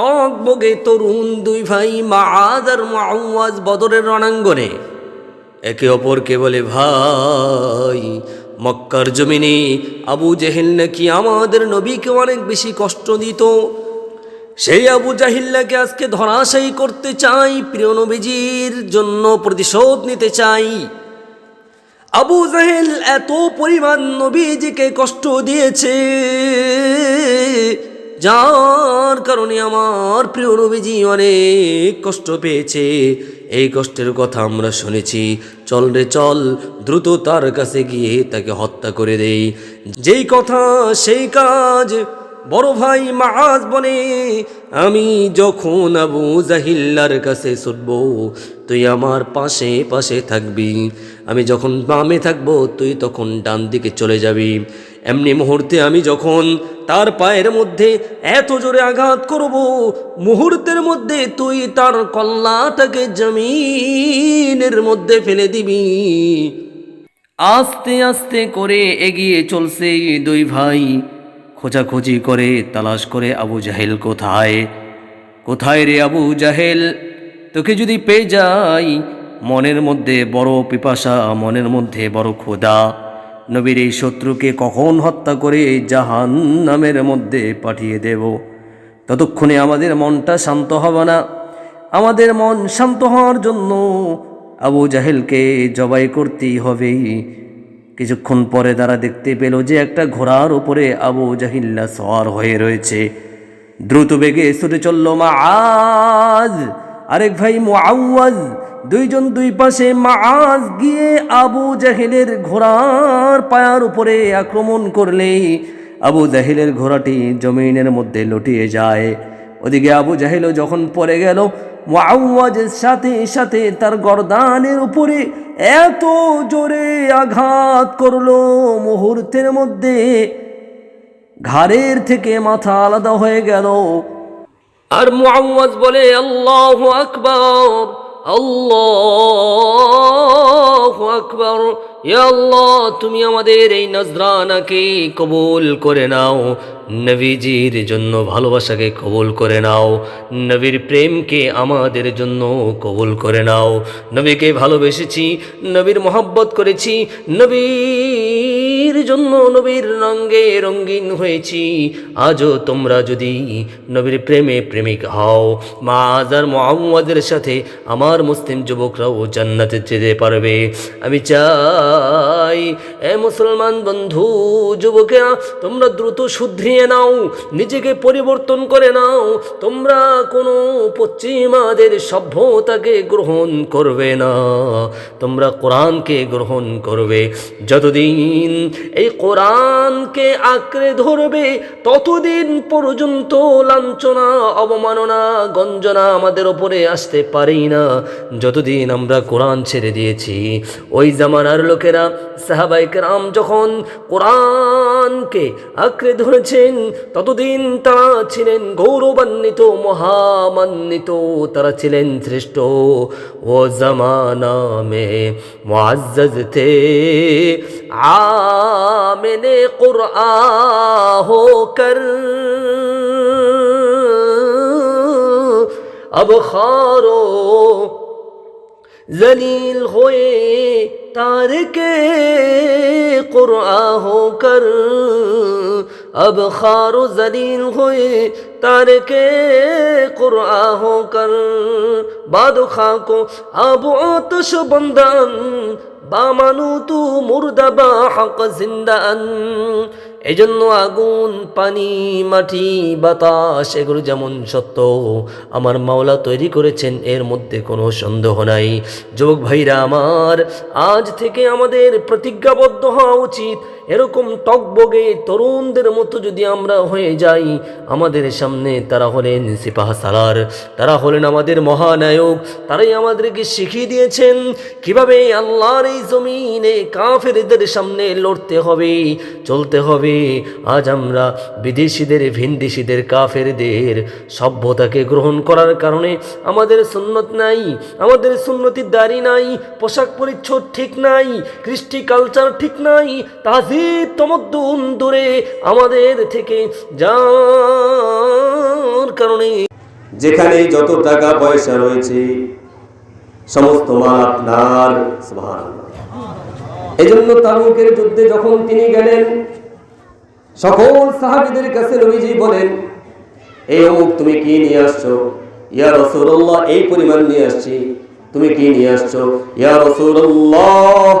টক বগে তরুণ দুই ভাই মাআদ আর মুআওয়াজ বদরের রণাঙ্গনে। একে অপরকে বলে, ভাই, মক্কার জমিনে আবু জেহেল নাকি আমাদের নবীকে অনেক বেশি কষ্ট দিত? সেই আবু জাহিল্লাকে আজকে ধরাশায়ী করতে চাই, প্রিয় নবীজির জন্য প্রতিশোধ নিতে চাই। আবু জাহেল এত পরিমাণ নবীজিকে কষ্ট দিয়েছে যার কারণে আমার প্রিয় নবীজি অনেক কষ্ট পেয়েছে। এই কষ্টের কথা আমরা শুনেছি। চল রে চল, দ্রুত তার কাছে গিয়ে তাকে হত্যা করে দেই। যেই কথা, সেই কাজ বড় ভাই মাজ বলে, আমি যখন আবু জাহিল্লার কাছে ছুটব, তুই আমার পাশে পাশে থাকবি। আমি যখন বামে থাকব, তুই তখন ডান দিকে চলে যাবি। এমনি মুহূর্তে আমি যখন তার পায়ের মধ্যে এত জোরে আঘাত করব, মুহূর্তের মধ্যে তুই তার কল্লাটাকে জমিনের মধ্যে ফেলে দিবি। আস্তে আস্তে করে এগিয়ে চলছে দুই ভাই। খোঁজাখুঁজি করে, তালাশ করে, আবু জাহেল কোথায়? কোথায় রে আবু জাহেল? তোকে যদি পেয়ে যাই, মনের মধ্যে বড় পিপাসা, মনের মধ্যে বড় ক্ষুধা। নবীর এই শত্রুকে কখন হত্যা করে জাহান নামের মধ্যে পাঠিয়ে দেব? ততক্ষণে আমাদের মনটা শান্ত হবে না। আমাদের মন শান্ত হওয়ার জন্য আবু জাহেলকে জবাই করতেই হবে কিছুক্ষণ পরে তারা দেখতে পেল যে একটা ঘোড়ার উপরে আবু জাহিল্লা সওয়ার হয়ে রয়েছে। দ্রুত বেগে ছুটে চলল মা আজ আরেক ভাই মুআওয়াজ। দুইজন দুই পাশে মাআজ গিয়ে আবু জাহিলের ঘোড়ার পায়ার উপরে আক্রমণ করলে আবু জাহিলের ঘোড়াটি জমিনের মধ্যে লটিয়ে যায়। ওদিকে আবু জাহিলও যখন পড়ে গেল, মুআওয়াজের সাথে সাথে তার গরদানের উপরে এত জোরে আঘাত করল। মুহূর্তের মধ্যে ঘাড়ের থেকে মাথা আলাদা হয়ে গেল। আর মুআওয়াজ বলে, আল্লাহু আকবার। আল্লাহু আকবার। আল্লাহ, তুমি আমাদের এই নজরানাকে কবুল করে নাও, নবীজির জন্য ভালোবাসাকে কবুল করে নাও, নবীর প্রেমকে আমাদের জন্য কবুল করে নাও। নবীকে ভালোবেসেছি, নবীর মহব্বত করেছি নবীর জন্য নবীর রঙ্গে রঙ্গিন হয়েছি। আজও তোমরা যদি নবীর প্রেমে প্রেমিক হও, মা আজার মোহাম্মদের সাথে আমার মুসলিম যুবকরাও জান্নাতে যেতে পারবে। আমি চাই, এ মুসলমান বন্ধু, যুবকেরা, তোমরা দ্রুত শুধরিয়ে নাও, নিজেকে পরিবর্তন করে নাও। তোমরা কোনো পশ্চিমাদের সভ্যতাকে গ্রহণ করবে না। তোমরা কোরআনকে গ্রহণ করবে। যতদিন এই কোরআনকে আঁকড়ে ধরবে ততদিন পর্যন্ত লাঞ্ছনা, অবমাননা, গঞ্জনা আমাদের ওপরে আসতে পারি না। যতদিন আমরা কোরআন ছেড়ে দিয়েছি, ওই জামানার লোকেরা সাহাবাইক রাম যখন কোরআনকে আঁকড়ে ধরেছেন, ততদিন তারা ছিলেন গৌরবান্বিত, মহামান্বিত, তারা ছিলেন শ্রেষ্ঠ। ও জামানা মে মুআজ্জাজ থে امام قرآن ہو کر۔ اب خارو زلیل ہوئے تار کے قرآن ہو کر۔ اب خارو زلیل ہوئے তারকে কুরআ হোকর বাদ কো আবত সুবন্দন বামানু তু মুর্দাবা হক জিন্দান। এজন্য আগুন, পানি, মাটি, বাতাস এগুলো যেমন সত্য, আমার মাওলা তৈরি করেছেন, এর মধ্যে কোনো সন্দেহ নাই। যুবক ভাইরা আমার, আজ থেকে আমাদের প্রতিজ্ঞাবদ্ধ হওয়া উচিত। এরকম টকবগে তরুণদের মতো যদি আমরা হয়ে যাই, আমাদের সামনে তারা হলেন সিপাহ সালার, তারা হলেন আমাদের মহানায়ক, তারাই আমাদেরকে শিখিয়ে দিয়েছেন কীভাবে আল্লাহর এই জমিনে কাফেরদের সামনে লড়তে হবে, চলতে হবে। আজ আমরা বিদেশিদের, ভিনদেশিদের, কাফেরদের সভ্যতাকে গ্রহণ করার কারণে আমাদের সুন্নত নাই, আমাদের সুন্নতির দাড়ি নাই, পোশাক পরিচ্ছদ ঠিক নাই, কৃষ্টি কালচার ঠিক নাই তমদ্দুন দূরে আমাদের থেকে যার কারণে যেখানে যত টাকা পয়সা রয়েছে, সমস্ত মাল আপনার জন্য তাবুকের যুদ্ধে যখন তিনি গেলেন, সকল সাহাবীদের কাছে নবীজি বলেন এই অমুক, তুমি কি নিয়ে আসছো? ইয়া রাসূলুল্লাহ, এই পরিমাণ নিয়ে আসছি। তুমি কি নিয়ে আসছো? ইয়া রাসূলুল্লাহ,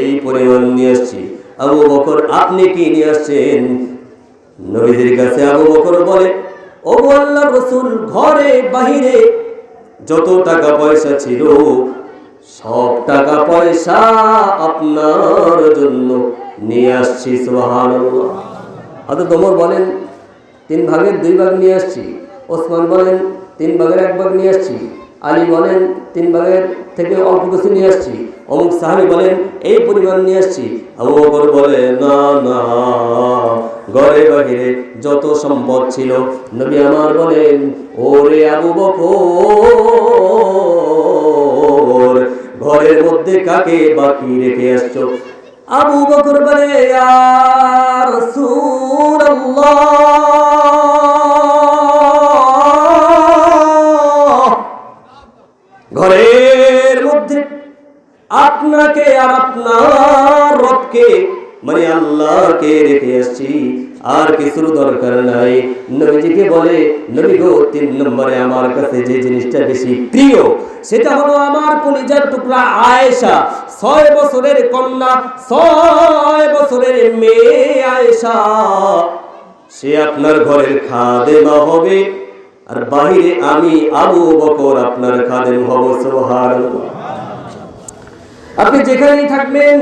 এই পরিমাণ নিয়ে আসছি। আবু বকর, আপনি কি নিয়ে আসছেন? নবীদের কাছে আবু বকর বলে ও আল্লাহ রসুল, ঘরে, বাহিরে যত টাকা পয়সা ছিল, সব টাকা পয়সা আপনার জন্য নিয়ে আসছি, সুবহানাল্লাহ। হয়তো তোমর বলেন, তিন ভাগের দুই ভাগ নিয়ে আসছি। ওসমান বলেন, তিন ভাগের এক ভাগ নিয়ে আসছি। আলী বলেন, তিন ভাগের থেকে অল্প কিছু নিয়ে আসছি। অমুক সাহাবি বলেন, এই পরিমাণ নিয়ে আসছি। আবু বলে, না না, ঘরে বাহিরে যত সম্পদ ছিল, নবী আমার বলেন, ওরে আবু বকর, ঘরের মধ্যে কাকে বাকি রেখে আসছো? আবু বকর বলে, "ইয়া রাসূলুল্লাহ। ঘরের মধ্যে আপনাকে আর আপনার রবকে মানে আল্লাহকে রেখে আসছি আর কিছুর দরকার নাই। নবীজিকে বলে, নবী গো, তিন নম্বরে আমার কাছে যে জিনিসটা বেশি প্রিয়, সেটা হলো আমার কলিজার টুকরা আয়েশা। ছয় বছরের কন্যা, ছয় বছরের মেয়ে আয়েশা। সে আপনার ঘরের খাদেমা হবে। আর বাহিরে আমি আবু বকর আপনার খাদেম হব, সুবহানাল্লাহ। আপনি যেখানেই থাকবেন,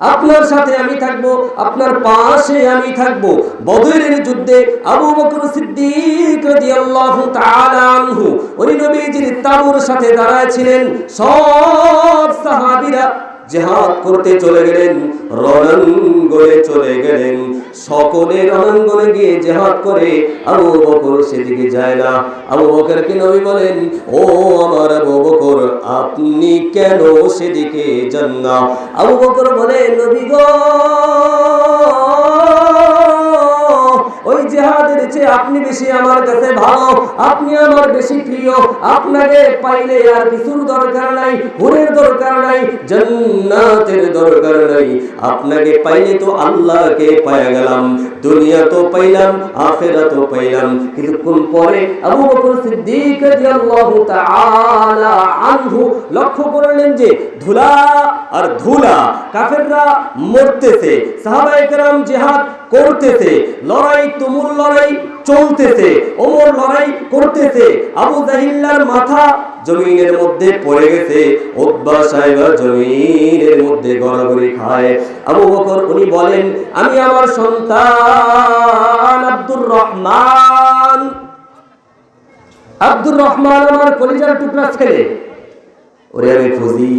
আপনার সাথে আমি থাকব, আপনার পাশে আমি থাকব। বদরের যুদ্ধে আবু বকর সিদ্দিক রাদিয়াল্লাহু তাআলা আনহু উনি নবীজির তাবুর সাথে দাঁড়ায় ছিলেন। সব সাহাবীরা জেহাদ করতে চলে গেলেন, রণাঙ্গনে চলে গেলেন। সকলে রণাঙ্গনে গিয়ে জেহাদ করে আবু বকর সেদিকে যায় না। আবু বকরকে নবী বলেন, ও আমার আবু বকর, আপনি কেন সেদিকে যান না? আবু বকর বলে, নবী গো জেহাদের চেয়ে আপনি বেশি আমার কাছে ভালো, আপনি আমার বেশি প্রিয়। আপনাকে পাইলে আর কিছুর দরকার নাই, হুরের দরকার নাই, জান্নাতের দরকার নাই। আপনাকে পাইলে তো আল্লাহকে পায়া গেলাম, দুনিয়া তো পাইলাম আখেরা তো পাইলাম। কিছুক্ষণ পরে আবু বকর সিদ্দিক রাদিয়াল্লাহু তাআলা আনহু লক্ষ্য করলেন যে ধুলা আর ধুলা কাফেররা মরতেছে। সাহাবায়ে কেরাম জিহাদ করতেছে, লড়াই তুমুল লড়াই চলতেছে, ওমর লড়াই করতেছে, আবু জাহিল্লার মাথা জমিনের মধ্যে পড়ে গেছে সাহেবা জমিনের মধ্যে গড়াগড়ি খায়। আবু বকর, উনি বলেন, আমি আমার সন্তান আব্দুর রহমান। আব্দুর রহমান আমার কলিজার টুকরা ছেলে। ওরে আমি খুঁজি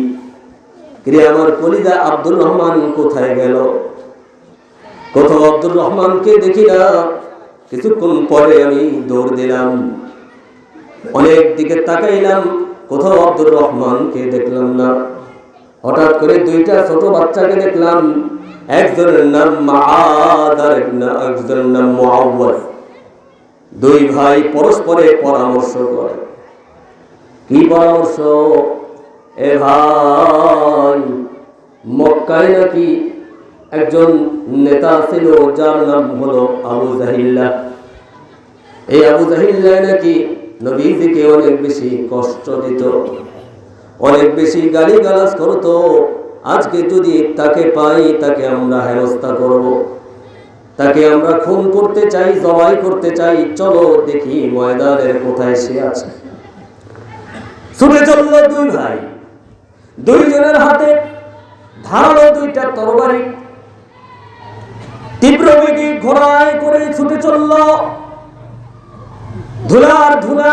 আমার কলিজা আব্দুর রহমান কোথায় গেল? কোথাও আব্দুর রহমানকে দেখি না কিছুক্ষণ পরে আমি দৌড় দিলাম। অনেক দিকে তাকাইলাম, কোথাও আব্দুর রহমানকে দেখলাম না। হঠাৎ করে দুইটা ছোট বাচ্চাকে দেখলাম। একজনের নাম এক একজনের নাম মুআওয়াজ। দুই ভাই পরস্পরে পরামর্শ করে। কি পরামর্শ? এ ভাই, মক্কায় নাকি একজন নেতা ছিল, যার নাম হলো আবু জাহিল্লা। এই আবু জাহিল্লা নাকি নবীজিকে অনেক বেশি কষ্ট দিত, অনেক বেশি গালি গালাজ করতো। আজকে যদি তাকে পাই, তাকে আমরা হেনস্থা করব। তাকে আমরা খুন করতে চাই, জবাই করতে চাই, চলো দেখি ময়দানের কোথায় সে আছে। ছুটে চলল দুই ভাই। দুইজনের হাতে ধারালো দুইটা তরবারি। তীব্র বেগে ঘোড়ায় করে ছুটে চলল। ধুলার ধুলা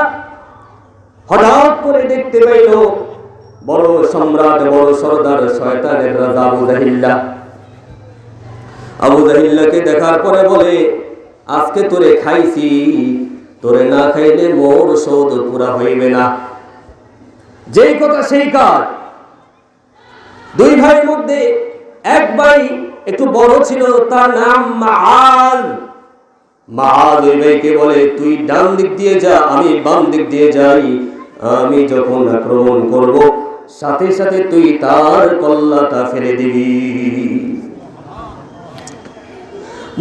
হঠাৎ করে দেখতে পাইল বড় সম্রাট, বড় সর্দার শয়তানের রাজা আবু জাহিল্লা। আবু জাহিল্লাকে দেখার পরে বলে, আজকে তোরে খাইছি, তোরে না খাইলে মোর সৌদ পুরা হইবে না। যেই কথা সেই কাজ। দুই ভাইয়ের মধ্যে এক ভাই একটু বড় ছিল তার নাম মাআল। মাহাজ ওই ভাইকে বলে, তুই ডান দিক দিয়ে যা, আমি বাম দিক দিয়ে যাই। আমি যখন আক্রমণ করব, সাথে সাথে তুই তার কল্লাটা ফেলে দিবি।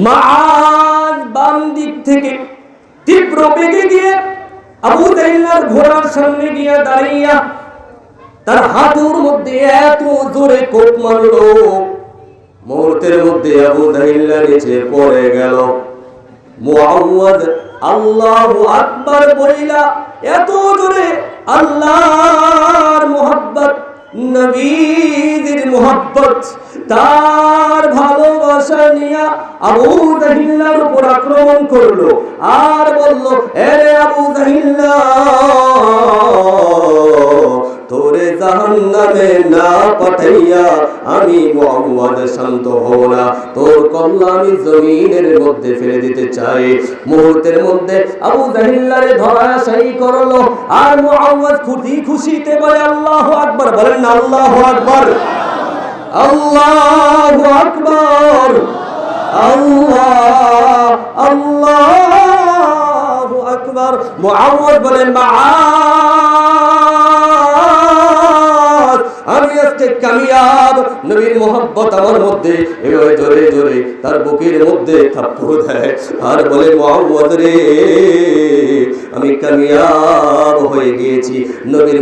মাআজ বাম দিক থেকে তীব্র বেগে গিয়ে আবু ঘোড়ার সামনে গিয়ে তার হাঁটুর মধ্যে এত জোরে কোপ মারলো। মুহূর্তের মধ্যে আবু তাইল্লা নিচে পড়ে গেল। মুআওয়াদ আল্লাহু আকবার বলিলা, এত জোরে আল্লাহর মোহাব্বত নবীদের মোহাব্বত, তার ভালোবাসা নিয়ে আবু জাহিল্লার উপর আক্রমণ করল। আর বলল, এরে আবু জাহিল্লা তোরে জাহান্নামে না পাঠাইয়া আমি মোহাম্মদ শান্ত হব না। তোর কল্লা আমি জমিনের মধ্যে ফেলে দিতে চাই। মুহূর্তের মধ্যে আবু জাহিল্লারে ধরাশায়ী করল। আর মোহাম্মদ খুশি খুশিতে বলে, আল্লাহ আকবার। বলেন, আল্লাহ আকবার। আল্লাহ আকবার। আল্লাহ আল্লাহ আকবার। মুআওয়াজ বলেন মাআজ কামিয়াব। নবীর আমার মধ্যে। এভাবে জোরে জোরে তার বুকের মধ্যে থাপ্পড় দেয়। আর বলে, মোহাম্মদ রে, আমি কামিয়াব হয়ে গিয়েছি। নবীর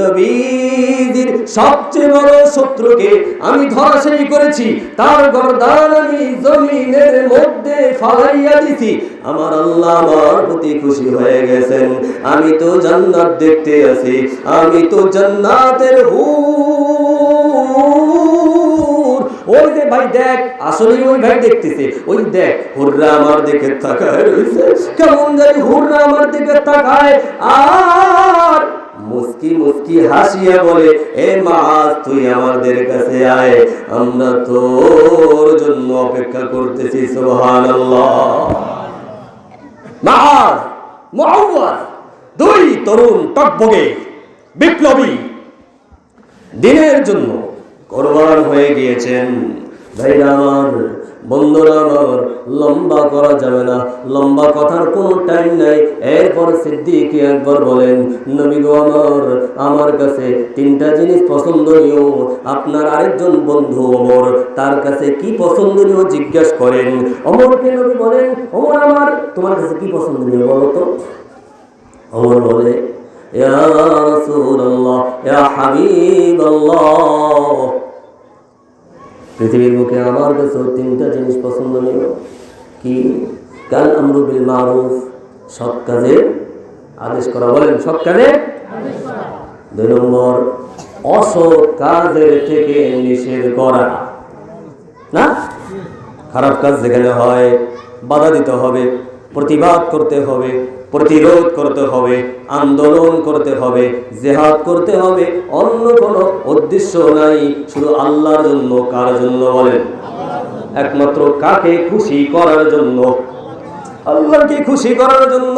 নবীদের সবচেয়ে বড় শত্রুকে আমি করেছি। তার গরদান আমি জমিনের মধ্যে ফালাইয়া দিছি। আমার আল্লাহ আমার প্রতি খুশি হয়ে গেছেন। আমি তো জান্নাত দেখতে আছি আমি তো জান্নাতের হুর ওই যে ভাই দেখ আসলে ওই ভাই দেখতেছে। ওই দেখ, হুররা আমার দিকে তাকায় কেমন জানি হুররা আমার দিকে তাকায়। আর মুস্কি মুস্কি হাসিয়া বলে, এ তুই আমাদের কাছে আয়। আমরা তোর জন্য অপেক্ষা করতেছি মাহাজ মুআওয়াজ দুই তরুণ টকবগে, বিপ্লবী। দিনের জন্য কোরবান হয়ে গিয়েছেন। ভাইরা আমার, বন্ধুরা আমার, লম্বা করা যাবে না। লম্বা কথার কোনো টাইম নাই। এরপর সিদ্দিকি একবার বলেন, নবী আমার আমার কাছে তিনটা জিনিস পছন্দনীয়। আপনার আরেকজন বন্ধু ওমর তার কাছে কি পছন্দনীয় জিজ্ঞেস করেন। অমরকে নবী বলেন ওমর আমার, তোমার কাছে কি পছন্দনীয় বলো তো? ওমর বলে ইয়া রাসূলুল্লাহ, ইয়া হাবিবাল্লাহ। পৃথিবীর বুকে আমার কাছে তিনটা জিনিস পছন্দনীয় কি? কাল আমরু বিল মারুফ। সৎ কাজে আদেশ করা। বলেন, সৎ কাজে দুই নম্বর, অসৎ কাজের থেকে নিষেধ করা। না? খারাপ কাজ যেখানে হয়, বাধা দিতে হবে। প্রতিবাদ করতে হবে, প্রতিরোধ করতে হবে, আন্দোলন করতে হবে, জেহাদ করতে হবে, অন্য কোনো উদ্দেশ্য নাই, শুধু আল্লাহর জন্য, কার জন্য বলেন? একমাত্র কাকে খুশি করার জন্য? আল্লাহকে খুশি করার জন্য।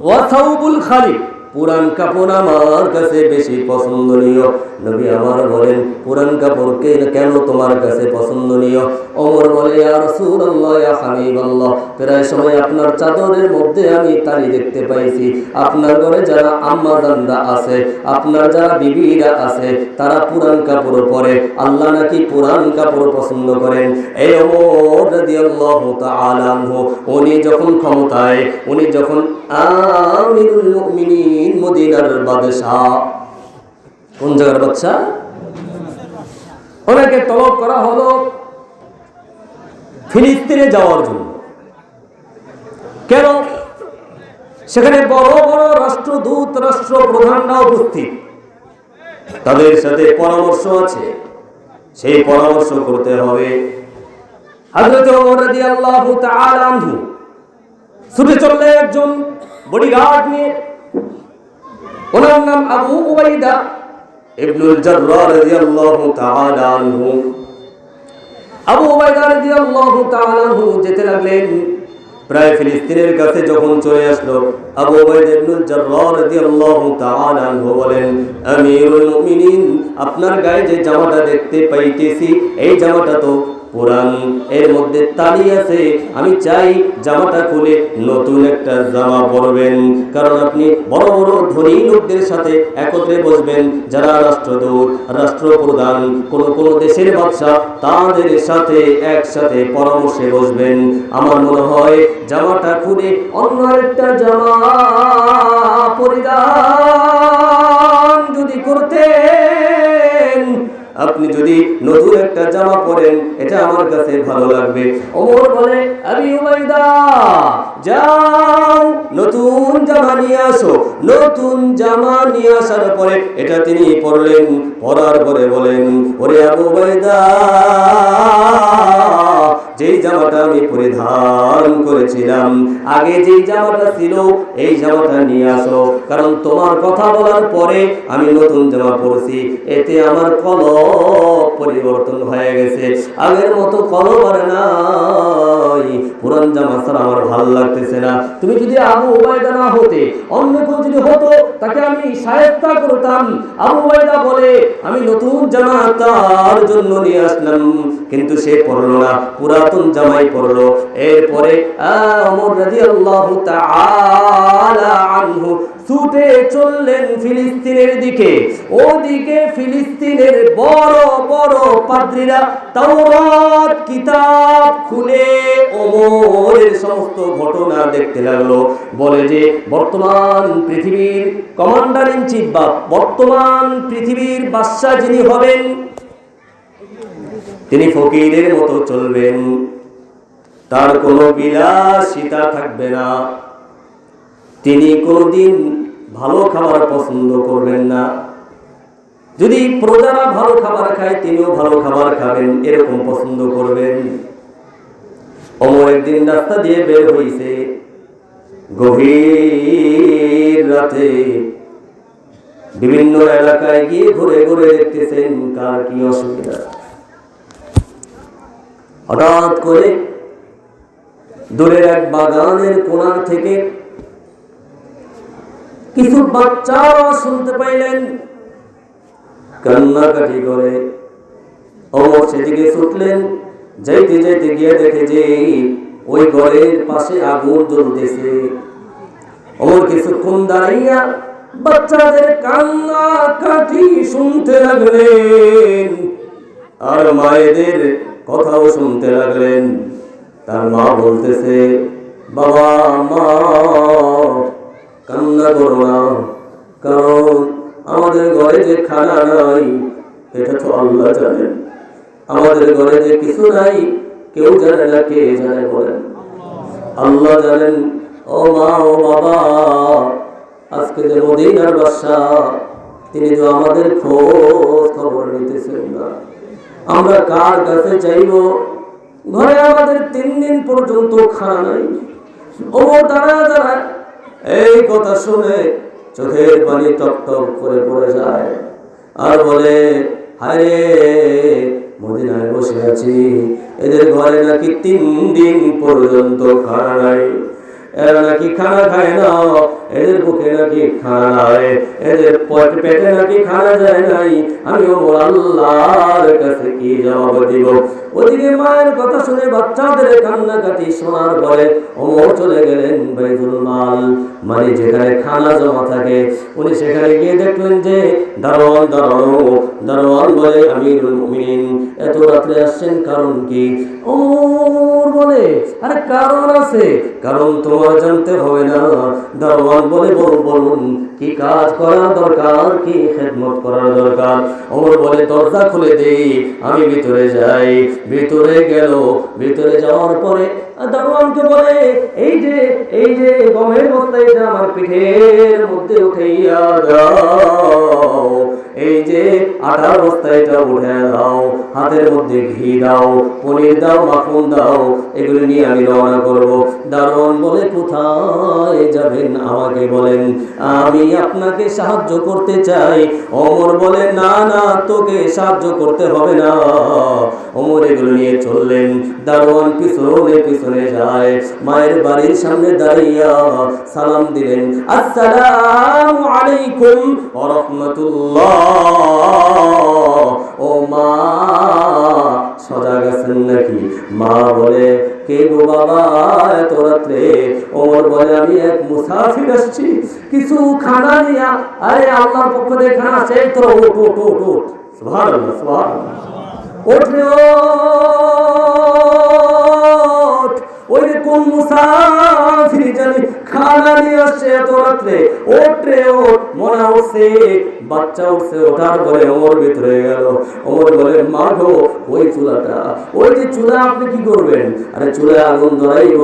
ওয়াসাউবুল খালিক পুরান কাপড় আমার কাছে বেশি পছন্দনীয়। নবী আমার বলেন, পুরান কাপড়কে কেন তোমার কাছে পছন্দনীয়? ওমর বলে রাসূলুল্লাহ, ইয়া হাবিবাল্লাহ, প্রায় সময় আপনার চাদরের মধ্যে আমি তালি দেখতে পাইছি। আপনার ঘরে যারা আম্মা জানরা আছে, আপনার যারা বিবিরা আছে, তারা পুরান কাপড় পরে। আল্লাহ নাকি পুরান কাপড় পছন্দ করেন? এই ওমর রাদিয়াল্লাহু তাআলা উনি যখন ক্ষমতায়, উনি যখন আমিরুল মুমিনিন মদিনার বাদশাহ কোন জায়গার বাদশা ওনাকে তলব করা হলো ফিলিস্তিনে যাওয়ার জন্য। কেন? সেখানে বড় বড় রাষ্ট্রদূত রাষ্ট্র প্রধানরা উপস্থিত। তাদের সাথে পরামর্শ আছে। সেই পরামর্শ করতে হবে। হযরত ওমর চললে একজন বডিগার্ড নিয়ে। ওনার নাম আবু উবাইদা ইবনুল রাদিয়াল্লাহু তাআলা আনহু। আবু উবাইদা রাদিয়াল্লাহু তাআলা আনহু যেতে লাগলেন। প্রায় ফিলিস্তিনের কাছে যখন চলে আসলো, আবু উবাইদা ইবনুল জাররাহ রাদিয়াল্লাহু তাআলা আনহু বলেন, আমিরুল মুমিনিন, আপনার গায়ে যে জামাটা দেখতে পাইতেছি, এই জামাটা তো কোরআন এর মধ্যে তালি আছে। আমি চাই জামাটা খুলে নতুন একটা জামা পরবেন। কারণ আপনি বড় বড় ধনী লোকদের সাথে একত্রে বসবেন। যারা রাষ্ট্রদূত, রাষ্ট্রপ্রধান, কোন কোন দেশের বাদশা তাদের সাথে একসাথে পরামর্শে বসবেন। আমার মনে হয় জামাটা খুলে অন্য একটা জামা পরিধান যদি করতেন আপনি যদি নতুন একটা জামা পরেন, এটা আমার কাছে ভালো লাগবে। ওমর বলে, আবি উবাইদা, যাও, নতুন জামা নিয়ে আসো। নতুন জামা নিয়ে আসার পরে এটা তিনি পরলেন। পরার পরে বলেন, ওরে আবু উবাইদা যেই জামাটা আমি পরিধান করেছিলাম, আগে যেই জামাটা ছিল, এই জামাটা নিয়ে আসো। কারণ তোমার কথা বলার পরে আমি নতুন জামা পরছি, এতে আমার কলব পরিবর্তন হয়ে গেছে। আগের মতো কলব আর নাই। পুরান জামা ছাড়া আমার ভালো লাগতেছে না। তুমি যদি আবু উবায়দা না হতে, অন্য কেউ যদি হতো, তাকে আমি সাহেবতা করতাম। আবু উবায়দা বলে, আমি নতুন জামা তার জন্য নিয়ে আসলাম। কিন্তু সে পড়ল না। পুরাতন জামাই এরপরে ওমর রাদিয়াল্লাহু আনহু ছুটে চললেন ফিলিস্তিনের দিকে। ওদিকে ফিলিস্তিনের বড় বড় পাদ্রীরা তাওরাত, কিতাব খুলে ওমরের সমস্ত ঘটনা দেখতে লাগল। বলে যে, বর্তমান পৃথিবীর কমান্ডার ইন চিফ বা বর্তমান পৃথিবীর বাদশা যিনি হবেন তিনি ফকিরের মতো চলবেন। তার কোনো বিলাসিতা থাকবে না। তিনি কোনোদিন ভালো খাবার পছন্দ করবেন না। যদি প্রজারা ভালো খাবার খায়, তিনিও ভালো খাবার খাবেন, এরকম পছন্দ করবেন। অমর একদিন রাস্তা দিয়ে বের হইছে। গভীর রাতে বিভিন্ন এলাকায় গিয়ে ঘুরে ঘুরে দেখতেছেন কার কি অসুবিধা। হঠাৎ করে দূরের এক বাগানের কোনার থেকে কিছু বাচ্চারা শুনতে পাইলেন। কান্নাকাটি করে অমর সেদিকে ছুটলেন। যাইতে যাইতে গিয়ে দেখে যে ওই ঘরের পাশে আগুন জ্বলতেছে। অমর কিছুক্ষণ দাঁড়াইয়া বাচ্চাদের কান্না কাটি শুনতে লাগলেন। আর মায়েদের কথাও শুনতে লাগলেন। তার মা বলতেছে, বাবা, মা, কান্না করো না। কারণ আমাদের ঘরে যে খানা নাই, এটা তো আল্লাহ জানেন। আমাদের ঘরে যে কিছু নাই, কেউ জানে না কে জানে বলেন আল্লাহ জানেন, ও মা, ও বাবা, আজকে যে মদিনার বাসা তিনি তো আমাদের খোঁজ খবর নিতেছেন না। আমরা কার কাছে চাইব ঘরে আমাদের তিন দিন পর্যন্ত খানা নাই। ও দাঁড়া দাঁড়া এই কথা শুনে চোখের পানি টপ টপ করে পড়ে যায়। আর বলে, হায় মদিনায় বসে আছি। এদের ঘরে নাকি তিন দিন পর্যন্ত খানা নাই। এরা নাকি খানা খায় না? এদের বুকে নাকি খানা নাই? এদের পট- নাকি খানা যায় নাই? আমি আল্লাহর কাছে কি জবাব দিব? ওদিকে মায়ের কথা শুনে বাচ্চাদের কান্নাকাটি শোনার পরে ওমর চলে গেলেন বাইতুল মাল। মানে যেখানে খানা জমা থাকে, উনি সেখানে গিয়ে দেখলেন যে, দারোয়ান দাঁড়ানো দারোয়ান বলে আমিরুল মুমিনিন। এত রাত্রে আসছেন কারণ কি? ওমর বলে, আরে কারণ আছে, কারণ তোমার জানতে হবে না। দারোয়ান বলে বলুন, কি কাজ করার দরকার, কি খেদমত করার দরকার? ওমর বলে, দরজা খুলে দেই, আমি ভিতরে যাই। ভিতরে গেল ভিতরে যাওয়ার পরে দারোয়ানকে বলে, এই যে এই যে, গমের বস্তা এটা আমার পিঠের মধ্যে উঠাইয়া দাও। এই যে, আটার বস্তা এটা উঠে দাও, হাতের মধ্যে ঘি দাও, পনির দাও, মাখন দাও, এগুলো নিয়ে আমি রওনা করব। দারোয়ান বলে, কোথায় যাবেন? আমাকে বলেন, আমি আপনাকে সাহায্য করতে চাই। অমর বলে, না না, তোকে সাহায্য করতে হবে না। অমর এগুলো নিয়ে চললেন। দারোয়ান পিছনে পিছনে যায়। মায়ের বাড়ির সামনে দাঁড়িয়া সালাম দিলেন, আসসালামু আলাইকুম ও মা নাকি? মা বলে, কে গো বাবা এত রাত্রে? ওমর বলে, আমি এক মুসাফির আসছি। কিছু খানা নিয়া, আরে আল্লাহর পক্ষ থেকে খানা তো ওট ওট ওট ওট ওঠ রে ওই কোন মুসাফির জানি খানা নিয়ে আসছে এত রাত্রে ওঠ। রে হচ্ছে বাচ্চা উঠছে, ওঠার পরে ওমর ভিতরে গেল। ওমর বলে মা গো ওই চুলাটা। ওই যে চুলা, আপনি কি করবেন? আরে চুলায় আগুন ধরাইব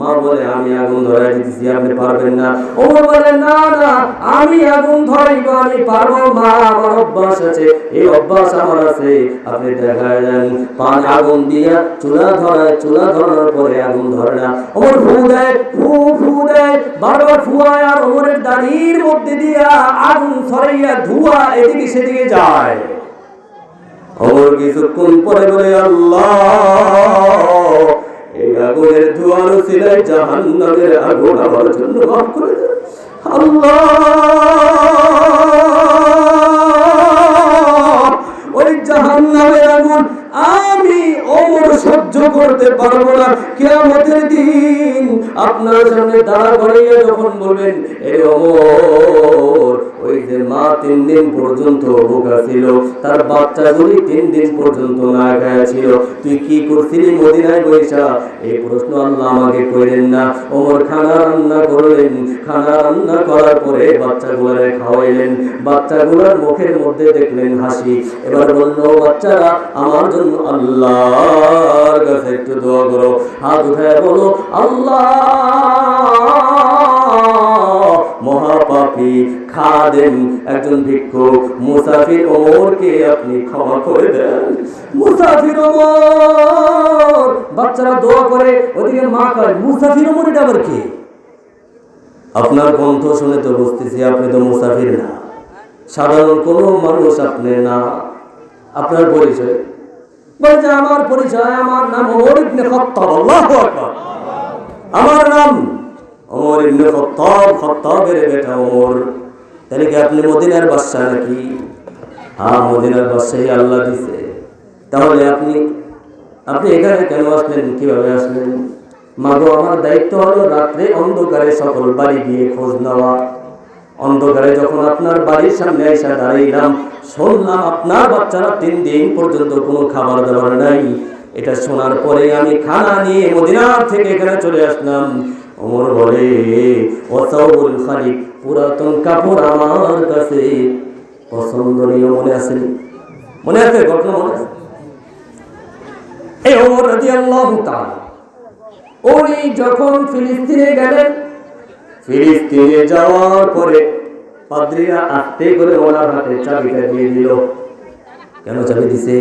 মা বলে, আমি আগুন ধরাই দিতেছি, আপনি পারবেন না। ওমর বলে, না না, আমি আগুন ধরাইব আমি পারব, মা, আমার অভ্যাস আছে। এই অভ্যাস আমার আছে। আপনি দেখা যান পান আগুন দিয়া চুলা ধরায়, চুলা ধরানোর পরে আগুন ধরে না। ওমর ফু দেয়, ফু ফু দেয়, বারবার ফুয়ায় আর ওমরের দাড়ির মধ্যে দিয়া আগুন ছড়াইয়া ধোঁয়া এদিকে সেদিকে যায়। ওমর কিছুক্ষণ পরে বলে, আল্লাহ, এই আগুনের ধোঁয়ানো ছিল জাহান্নামের আগুন আমার জন্য মাফ করে আল্লাহ করতে পারব না। কেমতের দিন আপনার সামনে দাঁড়া করাইয়া যখন বলবেন এ ওমর ওই যে মা তিন দিন পর্যন্ত বোকা ছিল, তার বাচ্চা বাচ্চাগুলি তিন দিন পর্যন্ত না খায়া ছিল। তুই কি করছিলি মদিনায় বৈশা? এই প্রশ্ন আল্লাহ আমাকে কইলেন না। ওমর খানা রান্না করলেন। খানা রান্না করার পরে বাচ্চাগুলারে খাওয়াইলেন। বাচ্চাগুলার মুখের মধ্যে দেখলেন হাসি। এবার বলল বাচ্চারা, আমার জন্য আল্লাহর কাছে একটু দোয়া করো। হাত উঠায় বলো আল্লাহ মহাপাপী খাদেন একজন ভিক্ষুক। মুসাফির ওমরকে আপনি ক্ষমা করে দেন। মুসাফির ওমর, বাচ্চারা দোয়া করে, ওদিকে মা কয়, মুসাফির ওমর, এটা আবার কি? আপনার কণ্ঠ শুনে তো বুঝতেছি আপনি তো মুসাফির না। সাধারণ কোনো মানুষ আপনি না। আপনার পরিচয়? বলছে আমার পরিচয়, আমার নাম ওমর ইবনে খাত্তাব। আল্লাহু আকবার। আমার নাম ওমর ইবনে খাত্তাব, খাত্তাবের বেটা ওমর। তাহলে কি আপনি মদিনার বাদশা নাকি? হ্যাঁ মদিনার বাদশাহী আল্লাহ দিছে। তাহলে আপনি আপনি এখানে কেন আসলেন? কীভাবে আসলেন? মাগো, আমার দায়িত্ব হলো রাত্রে অন্ধকারে সকল বাড়ি গিয়ে খোঁজ নেওয়া। অন্ধকারে যখন আপনার বাড়ির সামনে এসে দাঁড়াইলাম, শুনলাম আপনার বাচ্চারা তিন দিন পর্যন্ত কোনো খাবার দাবার নাই। এটা শোনার পরে আমি খানা নিয়ে মদিনার থেকে এখানে চলে আসলাম। ওমর বলে অসাউল খালিক পুরাতন কাপড় আমার কাছে। পছন্দনীয় মনে আছে মনে আছে, ঘটনা মনে আছে? যখন যাওয়ার পরে করে দিয়ে দিল। কেন দিছে?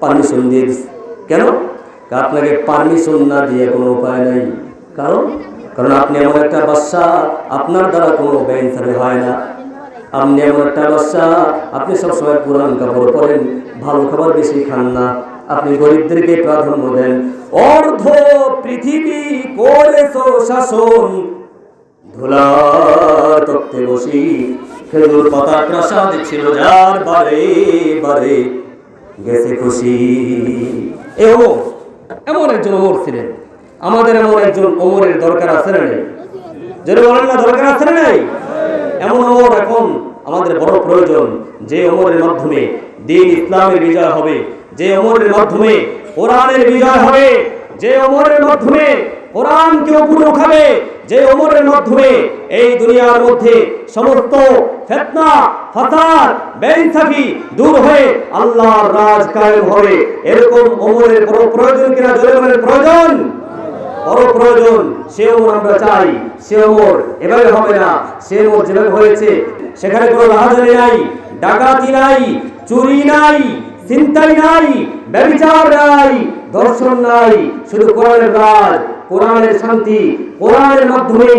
পারমিশন দিয়ে কেন? আপনাকে পারমিশন না দিয়ে কোনো উপায় নাই। কারণ কারণ আপনি এমন একটা বাচ্চা আপনার দ্বারা কোনো ব্যাংক বেইনসাফি হয় না। আপনি এমন একটা বাচ্চা আপনি সবসময় পুরান কাপড় পরেন, ভালো খাবার বেশি খান না। আপনি গরিবদেরকে প্রাধান্য দেন। অর্ধ পৃথিবী করেছ শাসন। ধুলার তত্ত্বে বসি, খেজুর পাতা প্রাসাদ ছিল যার বারে বারে গেছে খুশি। এ এমন একজন ওমর ছিলেন। আমাদের এমন একজন ওমরের দরকার আছে না নেই? যদি বলেন না, দরকার আছে না নেই? এমন ওমর এখন আমাদের বড় প্রয়োজন, যে ওমরের মাধ্যমে দিন ইসলামের বিজয় হবে, যে ওমরের মাধ্যমে কোরআনের বিজয় হবে, যে ওমরের মাধ্যমে কোরআনকে উপরে উঠাবে যে ওমরের মাধ্যমে এই দুনিয়ার মধ্যে সমস্ত ফেতনা, ফাসাদ, বেইনসাফি দূর হয়ে আল্লাহর রাজ কায়েম হবে। এরকম ওমরের বড় প্রয়োজন কিনা? জনগণের প্রয়োজন? বড় প্রয়োজন সে ওমর আমরা চাই সে ওমর এভাবে হবে না, সে ওমর যেভাবে হয়েছে, সেখানে কোনো রাহাজানি নাই, ডাকাতি নাই, চুরি নাই চিন্তাই নাই, ব্যবচার নাই, দর্শন নাই, শুধু কোরআনের রাজ, কোরআনের শান্তি, কোরআনের মাধ্যমে